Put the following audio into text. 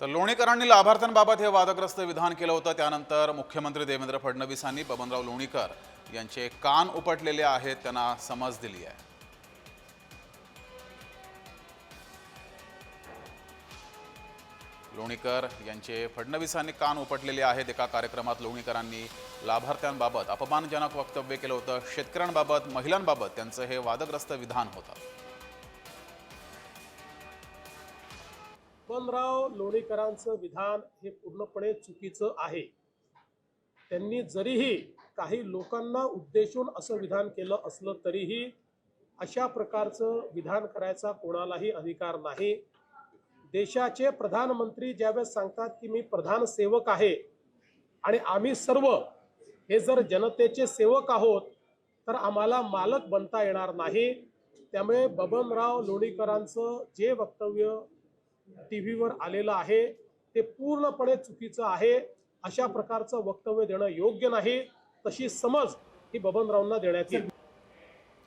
तर लोणीकरांनी लाभार्थ्यांबाबत हे वादग्रस्त विधान केलं होतं. त्यानंतर मुख्यमंत्री देवेंद्र फडणवीसांनी बबनराव लोणीकर यांचे कान उपटलेले आहेत त्यांना समज दिली आहे. लोणीकर यांचे फडणवीसांनी कान उपटलेले आहेत. एका कार्यक्रमात लोणीकरांनी लाभार्थ्यांबाबत अपमानजनक वक्तव्य केलं होतं. शेतकऱ्यांबाबत महिलांबाबत त्यांचं हे वादग्रस्त विधान होतं. बबनराव लोणीकरांचं विधान हे पूर्णपणे चुकीचं आहे. त्यांनी जरीही काही लोकांना उद्देशून असं विधान केलं असलं तरीही अशा प्रकारचं विधान करायचा कोणालाही अधिकार नाही. देशाचे प्रधानमंत्री ज्यावेळेस सांगतात की मी प्रधान सेवक आहे आणि आम्ही सर्व हे जर जनतेचे सेवक आहोत तर आम्हाला मालक बनता येणार नाही. त्यामुळे बबनराव लोणीकरांचं जे वक्तव्य टी व्हीवर आलेलं आहे. ते पूर्णपणे चुकीचं आहे. अशा प्रकारचं वक्तव्य देणं योग्य नाही. तशी समज ही बबनरावांना देण्यात येईल.